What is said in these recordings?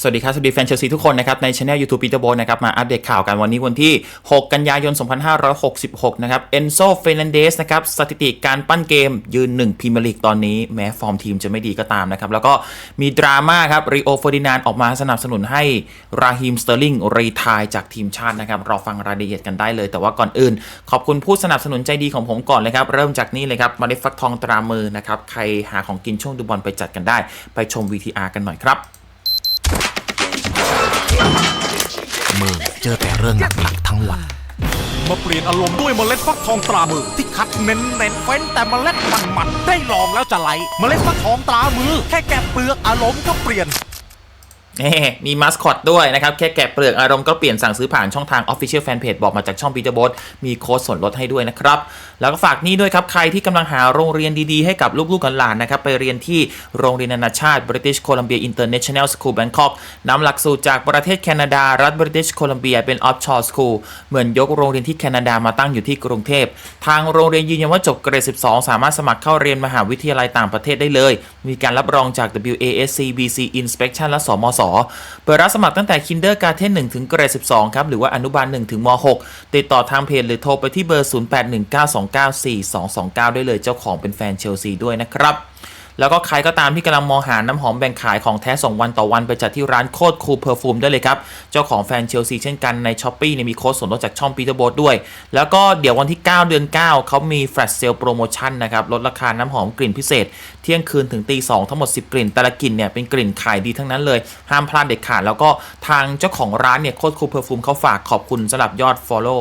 สวัสดีครับ สวัสดีแฟนเชลซีทุกคนนะครับ ในช anel YouTube ปีเตอร์โบนะครับ มาอัปเดตข่าวกันวันนี้วันที่ 6 กันยายน 2566 นะครับเอนโซเฟรนันเดสนะครับ สถิติการปั้นเกมยืน 1พรีเมียร์ลีกตอนนี้ แม้ฟอร์มทีมจะไม่ดีก็ตามนะครับ แล้วก็มีดราม่าครับริโอเฟอร์ดินานออกมาสนับสนุนให้ราฮิมสเตอร์ลิงรีทายจากทีมชาตินะครับรอฟังรายละเอียดกันได้เลย แต่ว่าก่อนอื่น ขอบคุณผู้สนับสนุนใจดีของผมก่อนเลยครับเริ่มจากนี่เลยครับมาได้ฟักทองตรามือนะครับใครหาของกินช่วงดูบอลไปจัดกันได้ ไปชม VTR กันหน่อยครับ มือเจอแต่เรื่องหนักๆทั้งวัน มาเปลี่ยนอารมณ์ด้วยเมล็ดฟักทองตรามือ ที่คัดเน้นเน้นเฟ้นแต่เมล็ดมันมันๆได้ลองแล้วจะไหล เมล็ดฟักทองตรามือ แค่แกะเปลือกอารมณ์ก็เปลี่ยน มีมัสคอตด้วยนะครับ แค่แกะเปลือกอารมณ์ก็เปลี่ยนสั่งซื้อผ่านช่องทาง Official Fanpage บอกมาจากช่องปีเตอร์บดมีโค้ดส่วนลดให้ด้วยนะครับ แล้วก็ฝากนี่ด้วยครับ ใครที่กำลังหาโรงเรียนดีๆ ให้กับลูกๆกันหลานนะครับ ไปเรียนที่โรงเรียนนานาชาติ British Columbia International School Bangkok นำหลักสูตรจากประเทศแคนาดา รัฐ British Columbia เป็น Offshore School เหมือนยกโรงเรียนที่แคนาดามาตั้งอยู่ที่กรุงเทพทางโรงเรียนยืนยันว่าจบเกรด 12 สามารถสมัครเข้าเรียนมหาวิทยาลัยต่างประเทศได้เลย มีการรับรองจาก WASC BC Inspection และสมสเปิดรับสมัครตั้งแต่ Kindergarten 1ถึงเกรด12 ครับ หรือว่าอนุบาล 1 ถึงม 6 ติดต่อทางเพจหรือโทรไปที่เบอร์ 0819294229 ได้เลยเจ้าของเป็นแฟนเชลซีด้วยนะครับ แล้วก็ใครก็ตามที่กำลังมองหาน้ำหอมแบ่งขายของแท้ส่งวันต่อวันไปจัดที่ร้านโคตรคูลเพอร์ฟูมได้เลยครับ เจ้าของแฟนเชลซีเช่นกันในช้อปปี้เนี่ยมีโค้ดส่วนลดจากช่องปีเตอร์โบด้วย แล้วก็เดี๋ยววันที่ 9 เดือน 9 เขามีแฟลชเซลโปรโมชั่นนะครับ ลดราคาน้ำหอมกลิ่นพิเศษ เที่ยงคืนถึงตีสองทั้งหมด 10 กลิ่น แต่ละกลิ่นเนี่ยเป็นกลิ่นขายดีทั้งนั้นเลย ห้ามพลาดเด็ดขาด แล้วก็ทางเจ้าของร้านเนี่ยโคตรคูลเพอร์ฟูมเขาฝากขอบคุณสำหรับยอด Follow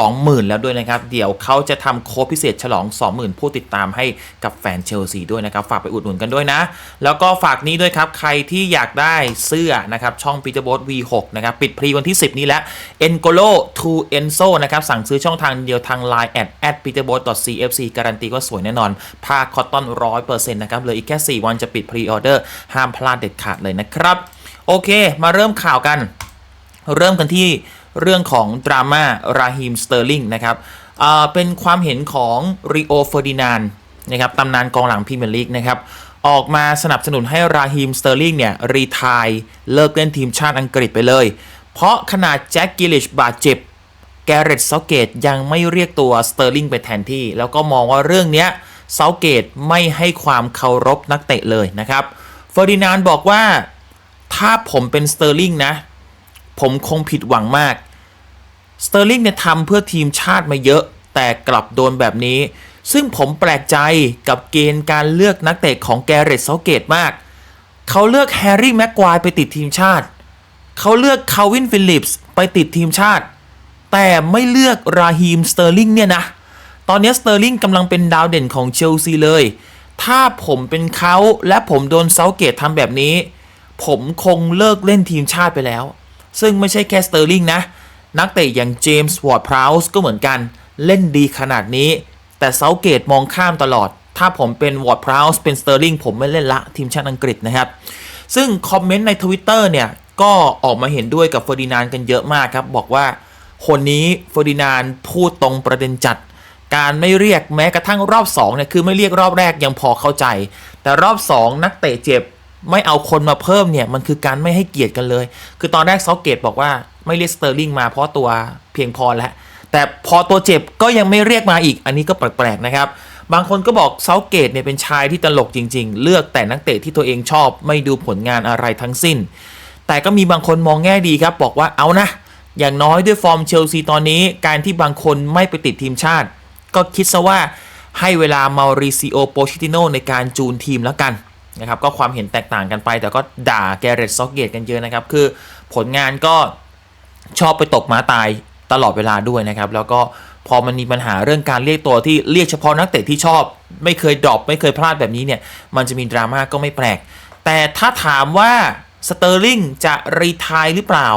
20,000 แล้วด้วยนะครับเดี๋ยวเขาจะทำโค้ดพิเศษฉลอง 20,000 ผู้ติดตามให้กับแฟนเชลซีด้วยนะครับฝากไปอุดหนุนกันด้วยนะ แล้วก็ฝากนี้ด้วยครับใครที่อยากได้เสื้อนะครับช่องปีเตอร์โบ V6 นะครับปิดพรีวันที่ 10 นี้แล้ว Engolo to Enzo นะครับสั่งซื้อช่องทางเดียวทาง Line at at peterboat cfc การันตีว่าสวยแน่นอนผ้าคอตตอน100%นะครับเหลืออีกแค่ 4 วันจะปิดพรีออเดอร์ห้ามพลาดเด็ดขาดเลยนะครับโอเค มาเริ่มข่าวกัน เริ่มกันที่เรื่องของดราม่าราฮิมสเตอร์ลิงนะครับเป็นความเห็นของริโอเฟอร์ดินาน นะครับตำนานกองหลังพรีเมียร์ลีกนะครับออกมาสนับสนุนให้ราฮิมสเตอร์ลิงเนี่ยรีทายเลิกเล่นทีมชาติอังกฤษไปเลย เพราะขนาดแจ็คกิลิชบาดเจ็บ แกเรตเซาเกตยังไม่เรียกตัวสเตอร์ลิงไปแทนที่ แล้วก็มองว่าเรื่องนี้เซาเกตไม่ให้ความเคารพนักเตะเลยนะครับเฟอร์ดินานบอกว่าถ้าผมเป็นสเตอร์ลิงนะ ผมคงผิดหวังมากสเตอร์ลิงเนี่ยทำเพื่อทีมชาติมาเยอะ แต่กลับโดนแบบนี้ ซึ่งผมแปลกใจกับเกณฑ์การเลือกนักเตะของแกเรตเซาเกตมาก เขาเลือกแฮร์รี่แม็กควายไปติดทีมชาติ เขาเลือกคาวินฟิลลิปส์ไปติดทีมชาติ แต่ไม่เลือกราฮีมสเตอร์ลิงเนี่ยนะ ตอนนี้สเตอร์ลิงกำลังเป็นดาวเด่นของเชลซีเลย ถ้าผมเป็นเขาและผมโดนเซาเกตทำแบบนี้ ผมคงเลิกเล่นทีมชาติไปแล้ว ซึ่งไม่ใช่แค่สเตอร์ลิงนะ นักเตะอย่างเจมส์วอร์ดพราวส์ก็เหมือนกัน เล่นดีขนาดนี้ แต่เซาเกตมองข้ามตลอด ถ้าผมเป็นวอร์ดพราวส์เป็นสเตอร์ลิงผมไม่เล่นละทีมชาติอังกฤษนะครับ ซึ่งคอมเมนต์ใน Twitter เนี่ย ก็ออกมาเห็นด้วยกับเฟอร์ดินานกันเยอะมากครับ บอกว่าคนนี้เฟอร์ดินานพูดตรงประเด็นจัด การไม่เรียกแม้กระทั่งรอบ2เนี่ยคือไม่เรียกรอบแรกยังพอเข้าใจ แต่รอบ 2 นักเตะเจ็บไม่เอาคนมาเพิ่มเนี่ยมันคือการไม่ให้เกียรติกันเลย คือตอนแรกเซาเกตบอกว่าไม่เรียกสเตอร์ลิงมาเพราะตัวเพียงพอแล้ว แต่พอตัวเจ็บก็ยังไม่เรียกมาอีก อันนี้ก็แปลกๆนะครับ บางคนก็บอกเซาเกตเนี่ยเป็นชายที่ตลกจริง ๆ เลือกแต่นักเตะที่ตัวเองชอบไม่ดูผลงานอะไรทั้งสิ้น แต่ก็มีบางคนมองแง่ดีครับ บอกว่าเอานะ อย่างน้อยด้วยฟอร์มเชลซีตอนนี้ การที่บางคนไม่ไปติดทีมชาติ ก็คิดซะว่าให้เวลามาริซิโอโปชิติโนในการจูนทีมแล้วกันนะครับก็ความเห็นแตกต่างกันไป แต่ก็ด่าแกเรตซอกเกตกันเยอะนะครับ คือผลงานก็ชอบไปตกม้าตาย ตลอดเวลาด้วยนะครับ แล้วก็พอมันมีปัญหาเรื่องการเรียกตัวที่เรียกเฉพาะนักเตะที่ชอบ ไม่เคยดรอปไม่เคยพลาดแบบนี้เนี่ย มันจะมีดราม่าก็ไม่แปลก แต่ถ้าถามว่าสเตอร์ลิงจะรีทายหรือเปล่า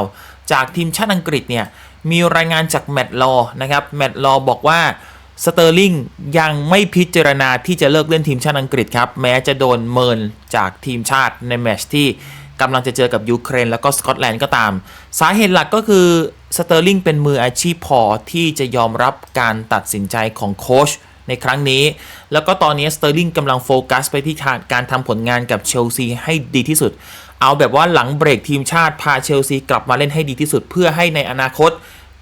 จากทีมชาติอังกฤษเนี่ย มีรายงานจากแมตต์ลอนะครับแมตต์ลอบอกว่าสเตอร์ลิงยังไม่พิจารณาที่จะเลิกเล่นทีมชาติอังกฤษครับ แม้จะโดนเมินจากทีมชาติในแมตช์ที่กำลังจะเจอกับยูเครนแล้วก็สกอตแลนด์ก็ตาม สาเหตุหลักก็คือ สเตอร์ลิงเป็นมืออาชีพพอที่จะยอมรับการตัดสินใจของโค้ชในครั้งนี้ แล้วก็ตอนนี้สเตอร์ลิงกำลังโฟกัสไปที่การทำผลงานกับเชลซีให้ดีที่สุด เอาแบบว่าหลังเบรกทีมชาติพาเชลซีกลับมาเล่นให้ดีที่สุด เพื่อให้ในอนาคต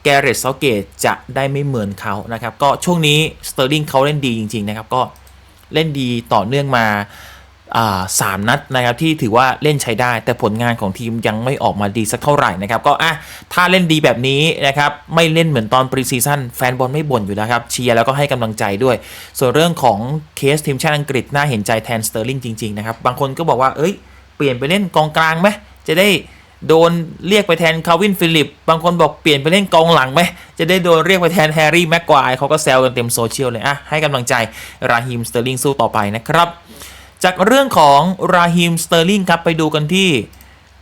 แกเรตเซาเกตจะได้ไม่เหมือนเขานะครับ ก็ช่วงนี้สเตอร์ลิงเขาเล่นดีจริง ๆ นะครับ ก็เล่นดีต่อเนื่องมาอ่า สามนัดนะครับที่ถือว่าเล่นใช้ได้ แต่ผลงานของทีมยังไม่ออกมาดีสักเท่าไหร่นะครับ ก็อะถ้าเล่นดีแบบนี้นะครับไม่เล่นเหมือนตอนปรีซีซั่นแฟนบอลไม่บ่นอยู่แล้วครับเชียร์แล้วก็ให้กำลังใจด้วย ส่วนเรื่องของเคสทีมชาติอังกฤษน่าเห็นใจแทนสเตอร์ลิงจริงๆนะครับบางคนก็บอกว่าเอ้ยเปลี่ยนไปเล่นกองกลางไหมจะได้โดนเรียกไปแทนคาวินฟิลิป บางคนบอกเปลี่ยนไปเล่นกองหลังไหม จะได้โดนเรียกไปแทนแฮร์รี่แม็กควายเขาก็แซวกันเต็มโซเชียลเลยอะให้กำลังใจ ราฮิมสเตอร์ลิงสู้ต่อไปนะครับ จากเรื่องของราฮิมสเตอร์ลิงครับไปดูกันที่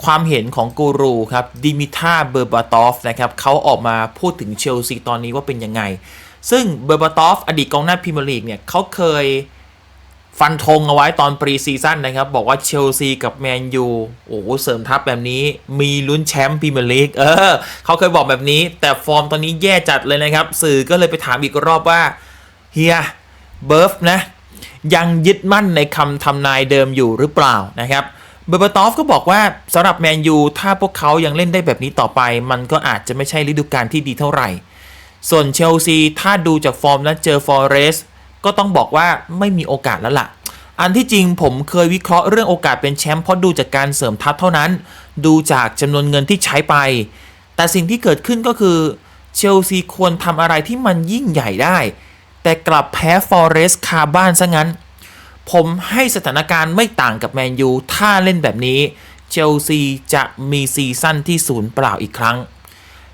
ความเห็นของกูรูครับดิมิท่าเบอร์บาตอฟนะครับเขาออกมาพูดถึงเชลซีตอนนี้ว่าเป็นยังไง ซึ่งเบอร์บาตอฟอดีตกองหน้าพรีเมียร์ลีกเนี่ยเขาเคยฟันธงเอาไว้ตอนปรีซีซั่นนะครับ บอกว่าเชลซีกับแมนยูโอ้โหเสริมทัพแบบนี้ มีลุ้นแชมป์พรีเมียร์ลีกเออเขาเคยบอกแบบนี้ แต่ฟอร์มตอนนี้แย่จัดเลยนะครับ สื่อก็เลยไปถามอีกรอบว่าเฮียเบิร์ฟนะ ยังยึดมั่นในคำทำนายเดิมอยู่หรือเปล่านะครับเบอร์บตอฟก็บอกว่าสำหรับแมนยูถ้าพวกเขายังเล่นได้แบบนี้ต่อไป มันก็อาจจะไม่ใช่ฤดูกาลที่ดีเท่าไหร่ ส่วนเชลซีถ้าดูจากฟอร์มแล้วเจอฟอร์เรสก็ต้องบอกว่าไม่มีโอกาสแล้วล่ะ อันที่จริงผมเคยวิเคราะห์เรื่องโอกาสเป็นแชมป์เพราะดูจากการเสริมทัพเท่านั้น ดูจากจำนวนเงินที่ใช้ไป แต่สิ่งที่เกิดขึ้นก็คือเชลซีควรทำอะไรที่มันยิ่งใหญ่ได้ แต่กลับแพ้ฟอร์เรสคาบ้านซะงั้น ผมให้สถานการณ์ไม่ต่างกับแมนยูถ้าเล่นแบบนี้ เชลซีจะมีซีซั่นที่ศูนย์เปล่าอีกครั้ง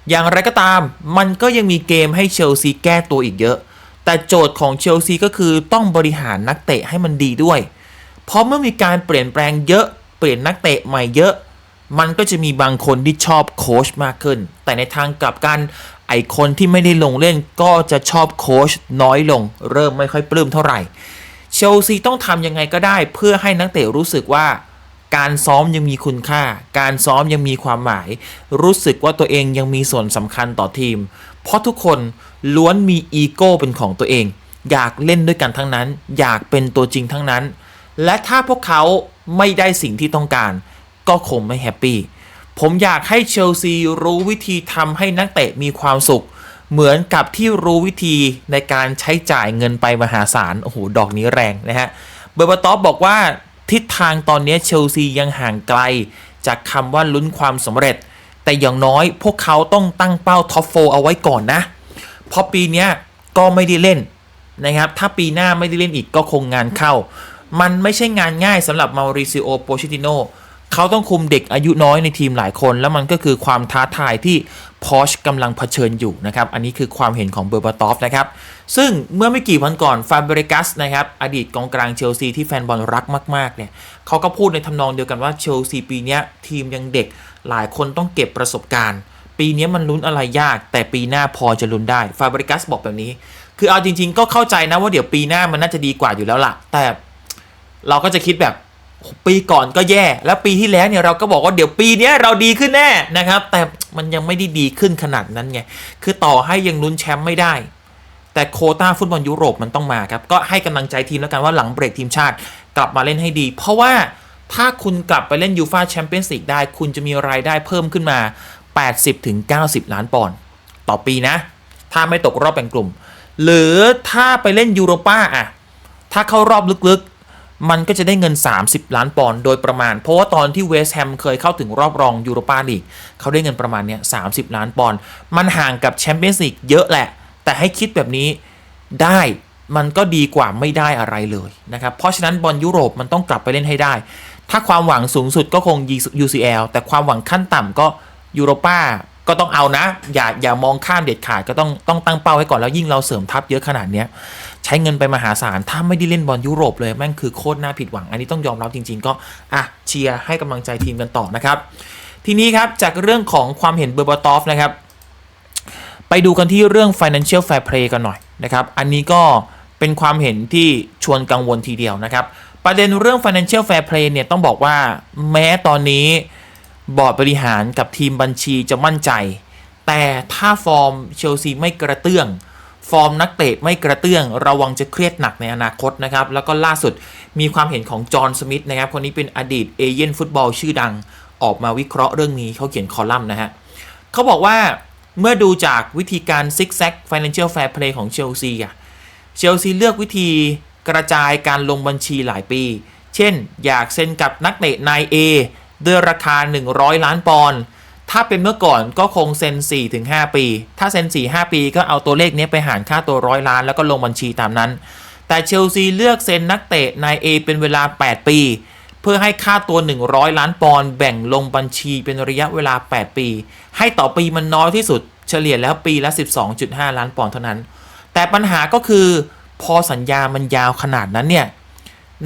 อย่างไรก็ตามมันก็ยังมีเกมให้เชลซีแก้ตัวอีกเยอะ แต่โจทย์ของเชลซีก็คือต้องบริหารนักเตะให้มันดีด้วย เพราะเมื่อมีการเปลี่ยนแปลงเยอะเปลี่ยนนักเตะใหม่เยอะมันก็จะมีบางคนที่ชอบโค้ชมากขึ้น แต่ในทางกลับกัน ไอคนที่ไม่ได้ลงเล่นก็จะชอบโค้ชน้อยลง เริ่มไม่ค่อยปลื้มเท่าไหร่ เชลซีต้องทำยังไงก็ได้ เพื่อให้นักเตะรู้สึกว่า การซ้อมยังมีคุณค่า การซ้อมยังมีความหมาย รู้สึกว่าตัวเองยังมีส่วนสำคัญต่อทีม เพราะทุกคนล้วนมีอีโก้เป็นของตัวเอง อยากเล่นด้วยกันทั้งนั้น อยากเป็นตัวจริงทั้งนั้น และถ้าพวกเขาไม่ได้สิ่งที่ต้องการ ก็คงไม่แฮปปี้ ผมอยากให้เชลซีรู้วิธีทำให้นักเตะมีความสุข เหมือนกับที่รู้วิธีในการใช้จ่ายเงินไปมหาศาล โอ้โห ดอกนี้แรงนะฮะ เบอร์บาตอฟบอกว่าทิศทางตอนนี้เชลซียังห่างไกล จากคำว่าลุ้นความสำเร็จ แต่อย่างน้อยพวกเขาต้องตั้งเป้าท็อปโฟเอาไว้ก่อนนะ เพราะปีนี้ก็ไม่ได้เล่นนะครับ ถ้าปีหน้าไม่ได้เล่นอีกก็คงงานเข้า มันไม่ใช่งานง่ายสำหรับมาริซิโอ โปชิติโน เขาต้องคุมเด็กอายุน้อยในทีมหลายคน แล้วมันก็คือความท้าทายที่พอชกำลังเผชิญอยู่นะครับ อันนี้คือความเห็นของเบอร์บาตอฟนะครับ ซึ่งเมื่อไม่กี่วันก่อนฟาเบริกัสนะครับ อดีตกองกลางเชลซีที่แฟนบอลรักมาก ๆ เนี่ยเขาก็พูดในทำนองเดียวกันว่าเชลซีปีนี้ทีมยังเด็กหลายคนต้องเก็บประสบการณ์ ปีนี้มันลุ้นอะไรยาก แต่ปีหน้าพอจะลุ้นได้ฟาเบริกัสบอกแบบนี้ คือเอาจริง ๆ ก็เข้าใจนะว่าเดี๋ยวปีหน้ามันน่าจะดีกว่าอยู่แล้วล่ะ แต่เราก็จะคิดแบบ ปีก่อนก็แย่ แล้วปีที่แล้วเนี่ยเราก็บอกว่าเดี๋ยวปีนี้เราดีขึ้นแน่นะครับ แต่มันยังไม่ได้ดีขึ้นขนาดนั้นไง คือต่อให้ยังลุ้นแชมป์ไม่ได้ แต่โคต้าฟุตบอลยุโรปมันต้องมาครับ ก็ให้กำลังใจทีมแล้วกันว่าหลังเบรกทีมชาติกลับมาเล่นให้ดี เพราะว่าถ้าคุณกลับไปเล่นยูฟาแชมเปี้ยนส์ลีกได้ คุณจะมีรายได้เพิ่มขึ้นมา 80-90 ล้านปอนด์ต่อปีนะ ถ้าไม่ตกรอบแบ่งกลุ่ม หรือถ้าไปเล่นยูโรป้าอะถ้าเข้ารอบลึกๆ มันก็จะได้เงิน 30 ล้านปอนด์โดยประมาณ เพราะว่าตอนที่เวสต์แฮมเคยเข้าถึงรอบรองยูโรปาลีกเขาได้เงินประมาณเนี้ย30ล้านปอนด์มันห่างกับแชมเปี้ยนส์ลีกเยอะแหละ แต่ให้คิดแบบนี้ได้มันก็ดีกว่าไม่ได้อะไรเลยนะครับ เพราะฉะนั้นบอลยุโรปมันต้องกลับไปเล่นให้ได้ ถ้าความหวังสูงสุดก็คง UCL แต่ความหวังขั้นต่ำก็ยูโรปาก็ต้องเอานะ อย่าอย่ามองข้ามเด็ดขาดก็ต้องต้องตั้งเป้าไว้ก่อนแล้วยิ่งเราเสริมทัพเยอะขนาดเนี้ย ใช้เงินไปมหาศาล ถ้าไม่ได้เล่นบอลยุโรปเลยแม่งคือโคตรน่าผิดหวัง อันนี้ต้องยอมรับจริง ๆ ก็อะเชียร์ให้กำลังใจทีมกันต่อนะครับ ทีนี้ครับจากเรื่องของความเห็นเบอร์บาตอฟนะครับ ไปดูกันที่เรื่อง financial fair play กันหน่อยนะครับอันนี้ก็เป็นความเห็นที่ชวนกังวลทีเดียวนะครับ ประเด็นเรื่อง financial fair play เนี่ยต้องบอกว่าแม้ตอนนี้บอร์ดบริหารกับทีมบัญชีจะมั่นใจ แต่ถ้าฟอร์มเชลซีไม่กระเตื้อง ฟอร์มนักเตะไม่กระเตื้องระวังจะเครียดหนักในอนาคตนะครับ แล้วก็ล่าสุดมีความเห็นของจอห์นสมิธนะครับ คนนี้เป็นอดีตเอเย่นฟุตบอลชื่อดังออกมาวิเคราะห์เรื่องนี้เขาเขียนคอลัมน์นะฮะเขาบอกว่าเมื่อดูจากวิธีการซิกแซก Financial Fair Play ของเชลซีอะเชลซีเลือกวิธีกระจายการลงบัญชีหลายปี เช่น อยากเซ็นกับนักเตะนาย A ด้วยราคา 100 ล้านปอนด์ ถ้าเป็นเมื่อก่อนก็คงเซ็น4-5ปี ถ้าเซ็น4-5 ปีก็เอาตัวเลขนี้ไปหารค่าตัวร้อยล้าน แล้วก็ลงบัญชีตามนั้น แต่เชลซีเลือกเซ็นนักเตะนาย A เป็นเวลา 8 ปี เพื่อให้ค่าตัว 100 ล้านปอนด์แบ่งลงบัญชีเป็นระยะเวลา 8 ปี ให้ต่อปีมันน้อยที่สุด เฉลี่ยแล้วปีละ 12.5 ล้านปอนด์เท่านั้น แต่ปัญหาก็คือ พอสัญญามันยาวขนาดนั้นเนี่ย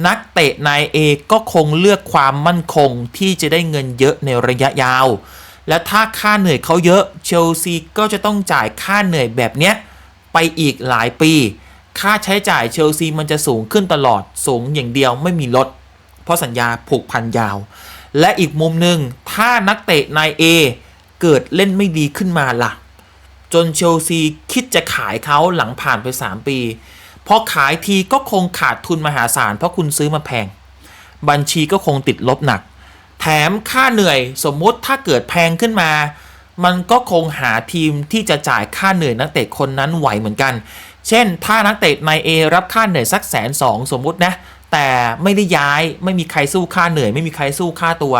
นักเตะนายเอก็คงเลือกความมั่นคงที่จะได้เงินเยอะในระยะยาว และถ้าค่าเหนื่อยเขาเยอะเชลซีก็จะต้องจ่ายค่าเหนื่อยแบบเนี้ยไปอีกหลายปี ค่าใช้จ่ายเชลซีมันจะสูงขึ้นตลอดสูงอย่างเดียวไม่มีลด เพราะสัญญาผูกพันยาว และอีกมุมหนึ่งถ้านักเตะนายเอเกิดเล่นไม่ดีขึ้นมาล่ะ จนเชลซีคิดจะขายเขาหลังผ่านไป 3 ปีพอขายทีก็คงขาดทุนมหาศาลเพราะคุณซื้อมาแพง บัญชีก็คงติดลบหนัก แถมค่าเหนื่อยสมมุติถ้าเกิดแพงขึ้นมา มันก็คงหาทีมที่จะจ่ายค่าเหนื่อยนักเตะคนนั้นไหวเหมือนกัน เช่น ถ้านักเตะในายเอรับค่าเหนื่อยสักแสนสองสมมุตินะ แต่ไม่ได้ย้ายไม่มีใครสู้ค่าเหนื่อย ไม่มีใครสู้ค่าตัว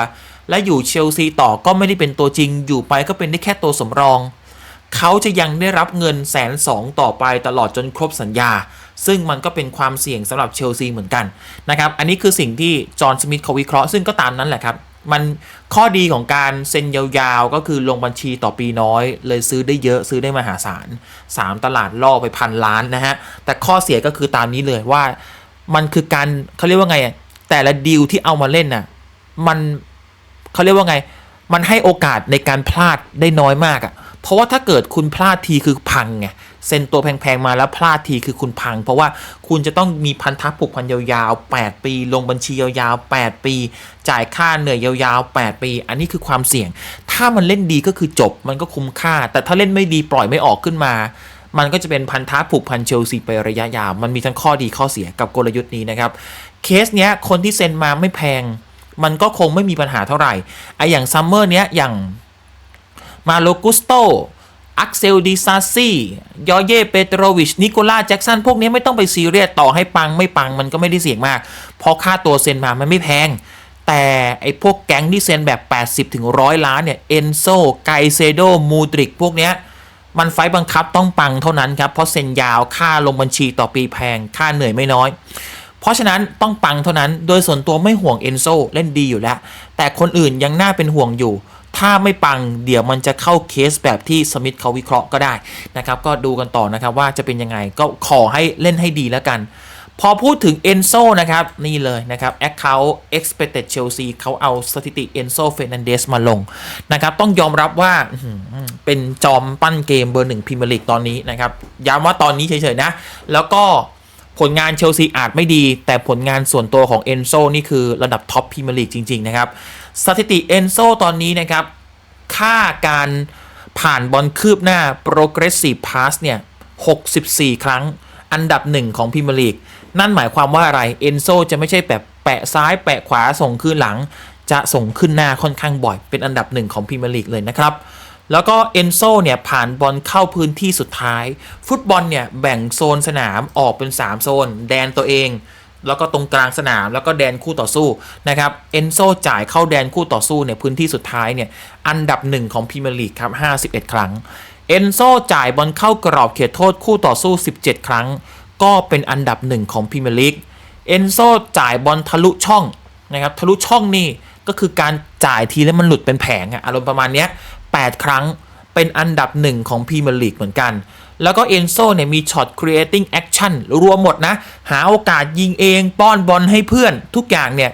และอยู่เชลซีต่อก็ไม่ได้เป็นตัวจริง อยู่ไปก็เป็นได้แค่ตัวสำรอง เขาจะยังได้รับเงินแสนสองต่อไปตลอดจนครบสัญญาซึ่งมันก็เป็นความเสี่ยงสำหรับเชลซีเหมือนกันนะครับ อันนี้คือสิ่งที่จอห์นสมิธเขาวิเคราะห์ซึ่งก็ตามนั้นแหละครับ มันข้อดีของการเซ็นยาวๆ ก็คือลงบัญชีต่อปีน้อย เลยซื้อได้เยอะซื้อได้มหาศาล 3 ตลาดล่อไปพันล้านนะฮะ แต่ข้อเสียก็คือตามนี้เลยว่ามันคือการเขาเรียกว่าไง แต่ละดีลที่เอามาเล่นน่ะมันเขาเรียกว่าไง มันให้โอกาสในการพลาดได้น้อยมากอะ่ะ เพราะว่าถ้าเกิดคุณพลาดทีคือพังไงเซ็นตัวแพงๆมาแล้วพลาดทีคือคุณพัง เพราะว่าคุณจะต้องมีพันธะผูกพันยาวๆ 8 ปี ลงบัญชียาวๆ 8 ปี จ่ายค่าเหนื่อยยาวๆ 8 ปี อันนี้คือความเสี่ยง ถ้ามันเล่นดีก็คือจบมันก็คุ้มค่า แต่ถ้าเล่นไม่ดีปล่อยไม่ออกขึ้นมา มันก็จะเป็นพันธะผูกพันเชลซีไประยะยาว มันมีทั้งข้อดีข้อเสียกับกลยุทธ์นี้นะครับเคสเนี้ยคนที่เซ็นมาไม่แพง มันก็คงไม่มีปัญหาเท่าไหร่ไออย่างซัมเมอร์เนี้ยอย่าง มาโลกุสโตอักเซลดีซาซี่ยอเย่เปโตรวิช นิโคล่าแจ็กสัน พวกนี้ไม่ต้องไปซีเรียสต่อให้ปังไม่ปังมันก็ไม่ได้เสี่ยงมาก เพราะค่าตัวเซ็นมามันไม่แพง แต่ไอ้พวกแก๊งที่เซ็นแบบ 80ถึง100ล้านเนี่ย เอนโซ ไกเซโด มูดริก พวกเนี้ยมันไฟบังคับต้องปังเท่านั้นครับ เพราะเซ็นยาวค่าลงบัญชีต่อปีแพง ค่าเหนื่อยไม่น้อย เพราะฉะนั้นต้องปังเท่านั้น โดยส่วนตัวไม่ห่วงเอนโซเล่นดีอยู่แล้ว แต่คนอื่นยังน่าเป็นห่วงอยู่ ถ้าไม่ปังเดี๋ยวมันจะเข้าเคสแบบที่สมิธเขาวิเคราะห์ก็ได้นะครับก็ดูกันต่อนะครับว่าจะเป็นยังไงก็ขอให้เล่นให้ดีแล้วกัน พอพูดถึงเอนโซนะครับ นี่เลยนะครับ Account Expected Chelsea เขาเอาสถิติเอนโซเฟ r นันเดสมาลงนะครับต้องยอมรับว่าเป็นจอมปั้นเกมเบอร์หนึ่งพรีเมียร์ลีกตอนนี้นะครับย้ำว่าตอนนี้เฉยๆนะ แล้วก็ผลงานเชลซีอาจไม่ดี แต่ผลงานส่วนตัวของเอนโซนี่คือระดับท็อปพรีเมียร์ลีกจริง ๆ นะครับ สถิติเอนโซตอนนี้นะครับ ค่าการผ่านบอลคืบหน้า progressive pass เนี่ย 64 ครั้งอันดับหนึ่งของพรีเมียร์ลีก นั่นหมายความว่าอะไร เอนโซจะไม่ใช่แบบแปะซ้ายแปะขวาส่งขึ้นหลัง จะส่งขึ้นหน้าค่อนข้างบ่อยเป็นอันดับหนึ่งของพรีเมียร์ลีกเลยนะครับ แล้วก็เอนโซเนี่ยผ่านบอลเข้าพื้นที่สุดท้าย ฟุตบอลเนี่ยแบ่งโซนสนามออกเป็น 3 โซน แดนตัวเอง แล้วก็ตรงกลางสนาม แล้วก็แดนคู่ต่อสู้นะครับเอนโซจ่ายเข้าแดนคู่ต่อสู้เนี่ยพื้นที่สุดท้ายเนี่ยอันดับหนึ่งของพรีเมียร์ลีกครับ51 ครั้งเอนโซจ่ายบอลเข้ากรอบเขตโทษคู่ต่อสู้ 17 ครั้ง ก็เป็นอันดับหนึ่งของพรีเมียร์ลีกเอนโซจ่ายบอลทะลุช่องนะครับทะลุช่องนี่ก็คือการจ่ายทีแล้วมันหลุดเป็นแผงอะอารมณ์ประมาณเนี้ย8ครั้ง เป็นอันดับหนึ่งของพรีเมียร์ลีกเหมือนกัน แล้วก็เอนโซเนี่ยมีช็อต creating action รวมหมดนะ หาโอกาสยิงเองป้อนบอลให้เพื่อนทุกอย่างเนี่ย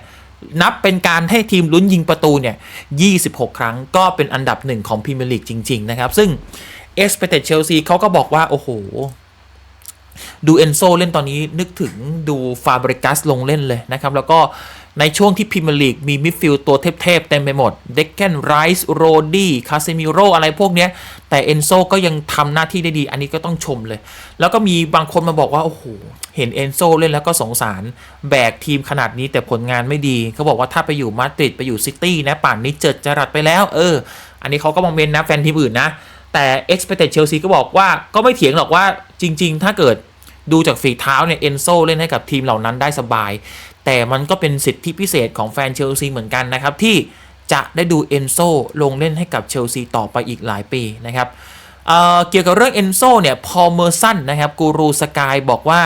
นับเป็นการให้ทีมลุ้นยิงประตูเนี่ย 26 ครั้งก็เป็นอันดับหนึ่งของพรีเมียร์ลีกจริง ๆ นะครับ ซึ่งเอสเปเตเชลซีเขาก็บอกว่า โอ้โห ดูเอนโซเล่นตอนนี้นึกถึงดูฟาบริกัสลงเล่นเลยนะครับ แล้วก็ ในช่วงที่พรีเมียร์ลีกมีมิดฟิลด์ตัวเทพๆเต็มไปหมด เด็กเกนไรส์โรดี้คาเซมิโรอะไรพวกเนี้ย แต่เอนโซก็ยังทำหน้าที่ได้ดี อันนี้ก็ต้องชมเลย แล้วก็มีบางคนมาบอกว่า โอ้โห เห็นเอนโซเล่นแล้วก็สงสาร แบกทีมขนาดนี้แต่ผลงานไม่ดี เขาบอกว่าถ้าไปอยู่มาดริดไปอยู่ซิตี้นะ ป่านนี้เจิดจรัสไปแล้ว เออ อันนี้เขาก็มองเมนนะแฟนทีมอื่นนะ แต่ expected Chelsea ก็บอกว่าก็ไม่เถียงหรอกว่าจริง ๆ ถ้าเกิดดูจากฝีเท้าเนี่ยเอนโซเล่นให้กับทีมเหล่านั้นได้สบาย แต่มันก็เป็นสิทธิพิเศษของแฟนเชลซีเหมือนกันนะครับ ที่จะได้ดูเอนโซลงเล่นให้กับเชลซีต่อไปอีกหลายปีนะครับเเกี่ยวกับเรื่องเอนโซเนี่ยพอเมอร์สันนะครับกูรูสกายบอกว่า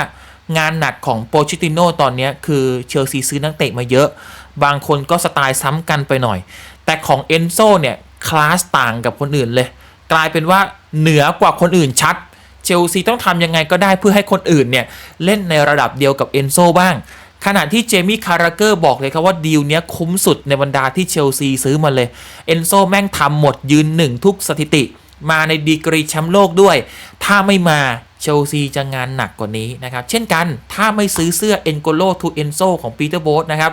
งานหนักของโปชิติโนตอนนี้คือเชลซีซื้อนักเตะมาเยอะ บางคนก็สไตล์ซ้ำกันไปหน่อย แต่ของเอนโซเนี่ยคลาสต่างกับคนอื่นเลย กลายเป็นว่าเหนือกว่าคนอื่นชัดเชลซีต้องทำยังไงก็ได้เพื่อให้คนอื่นเนี่ยเล่นในระดับเดียวกับเอนโซบ้าง ขณะที่เจมี่คาราเกอร์บอกเลยครับว่าดีลเนี้ยคุ้มสุดในบรรดาที่เชลซีซื้อมาเลย เอนโซแม่งทำหมดยืนหนึ่งทุกสถิติ มาในดีกรีแชมป์โลกด้วย ถ้าไม่มาเชลซีจะงานหนักกว่านี้นะครับ เช่นกันถ้าไม่ซื้อเสื้อเอ็นโกโลทูเอนโซของปีเตอร์โบสนะครับ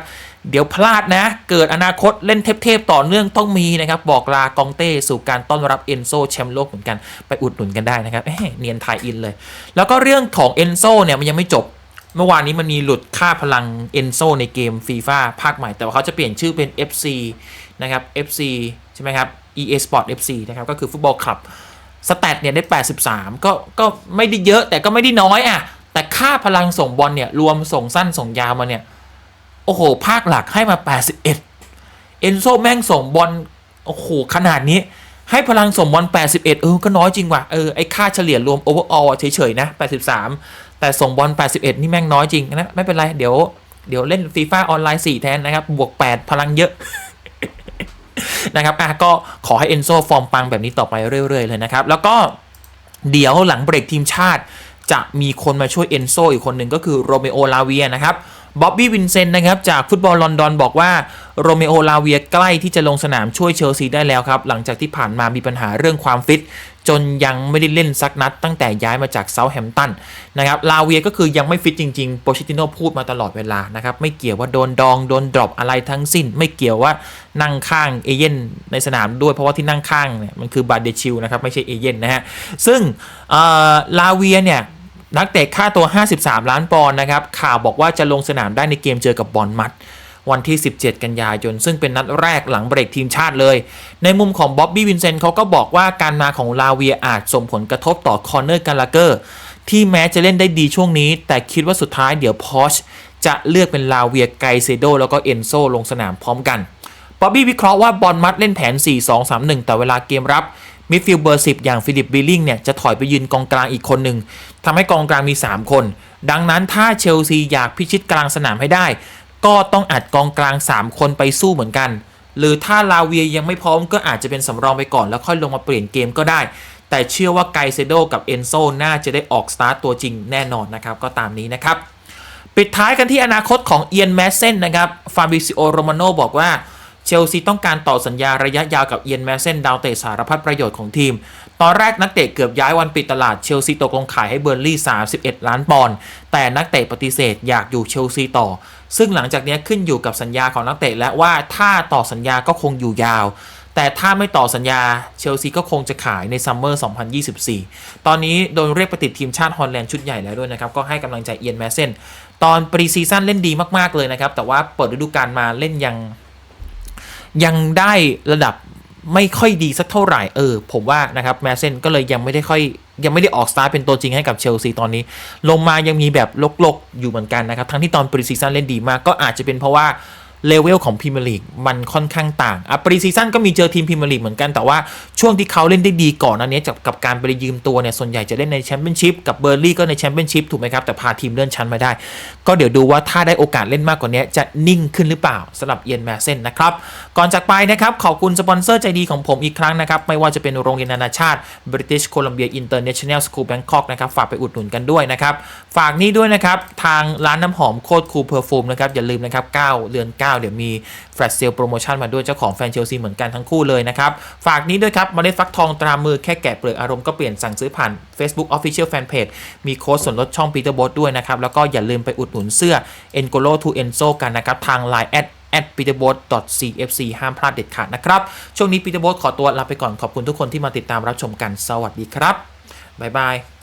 เดี๋ยวพลาดนะ เกิดอนาคตเล่นเทพๆต่อเนื่องต้องมีนะครับ บอกลากองเต้สู่การต้อนรับเอนโซแชมป์โลกเหมือนกันไปอุดหนุนกันได้นะครับเเนียนไทยอินเลย แล้วก็เรื่องของเอนโซเนี่ยมันยังไม่จบ เมื่อวานนี้มันมีหลุดค่าพลังเอนโซในเกมฟีฟ่าภาคใหม่ แต่ว่าเขาจะเปลี่ยนชื่อเป็น FC นะครับ FC ใช่ไหมครับ EA Sport FC นะครับก็คือฟุตบอลคลับสแตทเนี่ยได้ 83 ก็ก็ไม่ได้เยอะแต่ก็ไม่ได้น้อยอะ แต่ค่าพลังส่งบอลเนี่ย รวมส่งสั้นส่งยาวมาเนี่ย โอ้โห ภาคหลักให้มา 81 เอนโซแม่งส่งบอลโอ้โห ขนาดนี้ ให้พลังส่งบอล81 เออ ก็น้อยจริงว่ะ เออ ไอค่าเฉลี่ยรวมโอเวอร์ออลเฉย ๆ นะ 83 แต่ส่งบอล 81 นี่แม่งน้อยจริงนะไม่เป็นไรเดี๋ยวเดี๋ยวเล่นฟีฟ่าออนไลน์ 4 แทนนะครับ บวก 8 พลังเยอะนะครับอะก็ขอให้เอนโซฟอร์มปังแบบนี้ต่อไปเรื่อย ๆ เลยนะครับ แล้วก็เดี๋ยวหลังเบรกทีมชาติ จะมีคนมาช่วยเอนโซอีกคนหนึ่งก็คือโรเมโอลาเวียนะครับบ๊อบบี้วินเซนต์นะครับ จากฟุตบอลลอนดอนบอกว่าโรเมโอลาเวียใกล้ที่จะลงสนามช่วยเชลซีได้แล้วครับ หลังจากที่ผ่านมามีปัญหาเรื่องความฟิต จนยังไม่ได้เล่นสักนัด ตั้งแต่ย้ายมาจากเซาท์แฮมป์ตันนะครับลาเวียก็คือยังไม่ฟิตจริงๆโปชิติโนพูดมาตลอดเวลานะครับไม่เกี่ยวว่าโดนดองโดนดรอปอะไรทั้งสิ้น ไม่เกี่ยวว่านั่งข้างเอเย่นในสนามด้วยเพราะว่าที่นั่งข้างเนี่ยมันคือบาเดชิลนะครับไม่ใช่เอเย่นนะฮะซึ่งลาเวียเนี่ยนักเตะค่าตัว 53 ล้านปอนด์นะครับข่าวบอกว่าจะลงสนามได้ในเกมเจอกับบอลมัด วันที่ 17 กันยายน ซึ่งเป็นนัดแรกหลังเบรกทีมชาติเลย ในมุมของบ๊อบบี้วินเซนต์เขาก็บอกว่าการมาของลาเวียอาจส่งผลกระทบต่อคอนเนอร์กาลาเกอร์ที่แม้จะเล่นได้ดีช่วงนี้ แต่คิดว่าสุดท้ายเดี๋ยวพอชจะเลือกเป็นลาเวียไกเซโดแล้วก็เอนโซลงสนามพร้อมกันบ๊อบบี้วิเคราะห์ว่าบอลมัดเล่นแผน 4-2-3-1 แต่เวลาเกมรับมิดฟิลด์เบอร์ 10 อย่างฟิลิปบิลลิงเนี่ย จะถอยไปยืนกองกลางอีกคนหนึ่งทำให้กองกลางมี 3 คน ดังนั้นถ้าเชลซีอยากพิชิตกลางสนามให้ได้ ก็ต้องอัดกองกลาง 3 คนไปสู้เหมือนกัน หรือถ้าลาเวียยังไม่พร้อมก็อาจจะเป็นสำรองไปก่อนแล้วค่อยลงมาเปลี่ยนเกมก็ได้ แต่เชื่อว่าไกเซโดกับเอนโซน่าจะได้ออกสตาร์ตตัวจริงแน่นอนนะครับก็ตามนี้นะครับ ปิดท้ายกันที่อนาคตของเอียนแมสเซนนะครับฟาบิซิโอโรมาโนบอกว่าเชลซีต้องการต่อสัญญาระยะยาวกับเอียนแมสเซนดาวเตะสารพัดประโยชน์ของทีม ตอนแรกนักเตะเกือบย้ายวันปิดตลาดเชลซีตกลงขายให้เบอร์ลี่ 31 ล้านปอนด์แต่นักเตะปฏิเสธอยากอยู่เชลซีต่อ ซึ่งหลังจากนี้ขึ้นอยู่กับสัญญาของนักเตะและว่าถ้าต่อสัญญาก็คงอยู่ยาว แต่ถ้าไม่ต่อสัญญาเชลซีก็คงจะขายในซัมเมอร์ 2024 ตอนนี้โดนเรียกไปติดทีมชาติฮอลแลนด์ชุดใหญ่แล้วด้วยนะครับ ก็ให้กำลังใจเอียนแมสเซนตอนปรีซีซั่นเล่นดีมากๆเลยนะครับแต่ว่าเปิดฤดูกาลมาเล่นยังยังได้ระดับ ไม่ค่อยดีสักเท่าไหร่เออ ผมว่านะครับแมสเซนก็เลยยังไม่ได้ค่อยยังไม่ได้ออกสตาร์ทเป็นตัวจริงให้กับเชลซีตอนนี้ ลงมายังมีแบบลกๆอยู่เหมือนกันนะครับ ทั้งที่ตอนปรีซีซั่นเล่นดีมากก็อาจจะเป็นเพราะว่า เลเวลของพรีเมียร์ลีกมันค่อนข้างต่างอะปรีซีซั่นก็มีเจอทีมพรีเมียร์ลีกเหมือนกันแต่ว่าช่วงที่เขาเล่นได้ดีก่อนอันนี้จากกับการไปยืมตัวเนี่ยส่วนใหญ่จะเล่นในแชมเปี้ยนชิพกับเบอร์ลี่ก็ในแชมเปี้ยนชิพถูกไหมครับ แต่พาทีมเลื่อนชั้นมาได้ ก็เดี๋ยวดูว่าถ้าได้โอกาสเล่นมากกว่านี้จะนิ่งขึ้นหรือเปล่าสำหรับเอียนแมสเซนนะครับก่อนจากไปนะครับขอบคุณสปอนเซอร์ใจดีของผมอีกครั้งนะครับไม่ว่าจะเป็นโรงเรียนนานาชาติ British Columbia International School Bangkok นะครับฝากไปอุดหนุนกันด้วยนะครับฝากนี้ด้วยนะครับทางร้านน้ำหอมโคตรคูลเพอร์ฟูมนะครับอย่าลืมนะครับ9เดือน9เดี๋ยวมีแฟลชเซลโปรโมชั่นมาด้วยเจ้าของแฟนเชลซีเหมือนกันทั้งคู่เลยนะครับ ฝากนี้ด้วยครับเมล็ดฟักทองตรามือแค่แกะเปลือกอารมณ์ก็เปลี่ยนสั่งซื้อผ่าน Facebook Official Fanpage มีโค้ดส่วนลดช่อง Peter b o t ด้วยนะครับ แล้วก็อย่าลืมไปอุดหนุนเสื้อ Engolo to Enzo กันนะครับ ทาง Line at at peterbot.cfc ห้ามพลาดเด็ดขาดนะครับ ช่วงนี้ Peter b o t ขอตัวลาไปก่อนขอบคุณทุกคนที่มาติดตามรับชมกันสวัสดีครับบ๊ายบาย